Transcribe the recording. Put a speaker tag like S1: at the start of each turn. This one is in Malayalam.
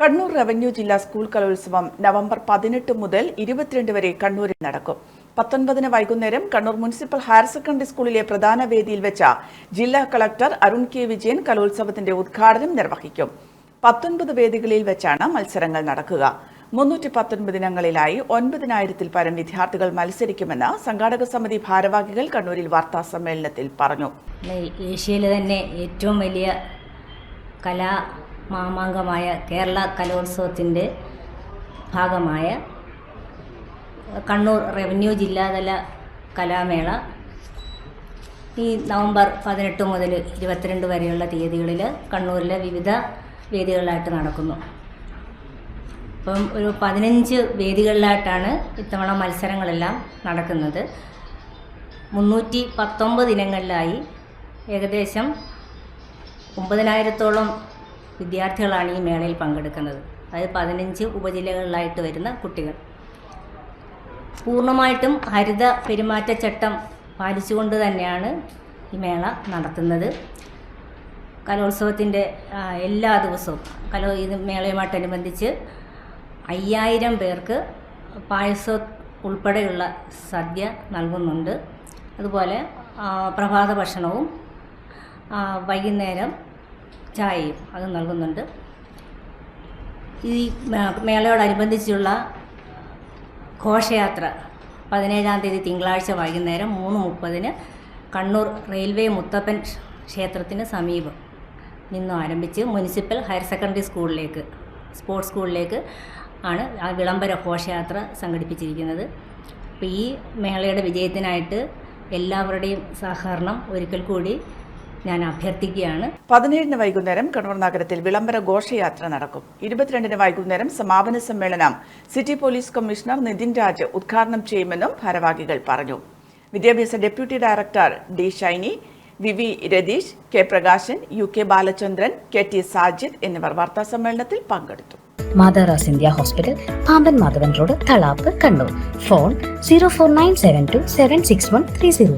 S1: കണ്ണൂർ റവന്യൂ ജില്ലാ സ്കൂൾ കലോത്സവം നവംബർ പതിനെട്ട് മുതൽ ഇരുപത്തിരണ്ട് വരെ കണ്ണൂരിൽ നടക്കും. പത്തൊൻപതിന് വൈകുന്നേരം കണ്ണൂർ മുനിസിപ്പൽ ഹയർ സെക്കൻഡറി സ്കൂളിലെ പ്രധാന വേദിയിൽ വെച്ച ജില്ലാ കളക്ടർ അരുൺ കെ വിജയൻ കലോത്സവത്തിന്റെ ഉദ്ഘാടനം നിർവഹിക്കും. പത്തൊൻപത് വേദികളിൽ വെച്ചാണ് മത്സരങ്ങൾ നടക്കുക. മുന്നൂറ്റി പത്തൊൻപത് ഇനങ്ങളിലായി ഒൻപതിനായിരത്തിൽ പരം വിദ്യാർത്ഥികൾ മത്സരിക്കുമെന്ന് സംഘാടക സമിതി ഭാരവാഹികൾ കണ്ണൂരിൽ വാർത്താ സമ്മേളനത്തിൽ പറഞ്ഞു.
S2: ഏഷ്യയിലെ തന്നെ ഏറ്റവും വലിയ കലാ മാമാങ്കമായ കേരള കലോത്സവത്തിന്റെ ഭാഗമായ കണ്ണൂർ റവന്യൂ ജില്ലാതല കലാമേള ഈ നവംബർ പതിനെട്ട് മുതൽ ഇരുപത്തിരണ്ട് വരെയുള്ള തീയതികളിൽ കണ്ണൂരിലെ വിവിധ വേദികളിലായിട്ട് നടക്കുന്നു. ഇപ്പം ഒരു പതിനഞ്ച് വേദികളിലായിട്ടാണ് ഇത്തവണ മത്സരങ്ങളെല്ലാം നടക്കുന്നത്. മുന്നൂറ്റി പത്തൊമ്പത് ഇനങ്ങളിലായി ഏകദേശം ഒമ്പതിനായിരത്തോളം വിദ്യാർത്ഥികളാണ് ഈ മേളയിൽ പങ്കെടുക്കുന്നത്. അതായത് പതിനഞ്ച് ഉപജില്ലകളിലായിട്ട് വരുന്ന കുട്ടികൾ. പൂർണമായിട്ടും ഹരിത പെരുമാറ്റച്ചട്ടം പാലിച്ചുകൊണ്ട് തന്നെയാണ് ഈ മേള നടത്തുന്നത്. കലോത്സവത്തിന്റെ എല്ലാ ദിവസവും കലോ ഇത് മേളയുമായിട്ടനുബന്ധിച്ച് അയ്യായിരം പേർക്ക് പായസം ഉൾപ്പെടെയുള്ള സദ്യ നൽകുന്നുണ്ട്. അതുപോലെ പ്രഭാത ഭക്ഷണവും വൈകുന്നേരം ചായയും അത് നൽകുന്നുണ്ട്. ഈ മേളയോടനുബന്ധിച്ചുള്ള ഘോഷയാത്ര പതിനേഴാം തീയതി തിങ്കളാഴ്ച വൈകുന്നേരം മൂന്ന് മുപ്പതിന് കണ്ണൂർ റെയിൽവേ മുത്തപ്പൻ ക്ഷേത്രത്തിന് സമീപം നിന്നും ആരംഭിച്ച് മുനിസിപ്പൽ ഹയർ സെക്കൻഡറി സ്കൂളിലേക്ക് സ്പോർട്സ് സ്കൂളിലേക്ക് ആണ് ആ വിളംബര ഘോഷയാത്ര സംഘടിപ്പിച്ചിരിക്കുന്നത്. അപ്പോൾ ഈ മേളയുടെ വിജയത്തിനായിട്ട് എല്ലാവരുടെയും സഹകരണം ഒരിക്കൽ കൂടി ഞാൻ അഭ്യർത്ഥിക്കുകയാണ്.
S1: പതിനേഴിന് വൈകുന്നേരം കണ്ണൂർ നഗരത്തിൽ വിളംബര ഘോഷയാത്ര നടക്കും. ഇരുപത്തിരണ്ടിന് വൈകുന്നേരം സമാപന സമ്മേളനം city police commissioner Nithin Raj ഉദ്ഘാടനം ചെയ്യുമെന്നും ഭാരവാഹികൾ പറഞ്ഞു. വിദ്യാഭ്യാസ deputy director D Shiny V V Ratheesh K Prakashan U K Balachandran K T Sajid എന്നിവർ വാർത്താ സമ്മേളനത്തിൽ പങ്കെടുത്തു.
S3: മാതാറാസ് India hospital Pamban Madhavan road Thalap Kannur. Phone zero four nine seven two seven six one three zero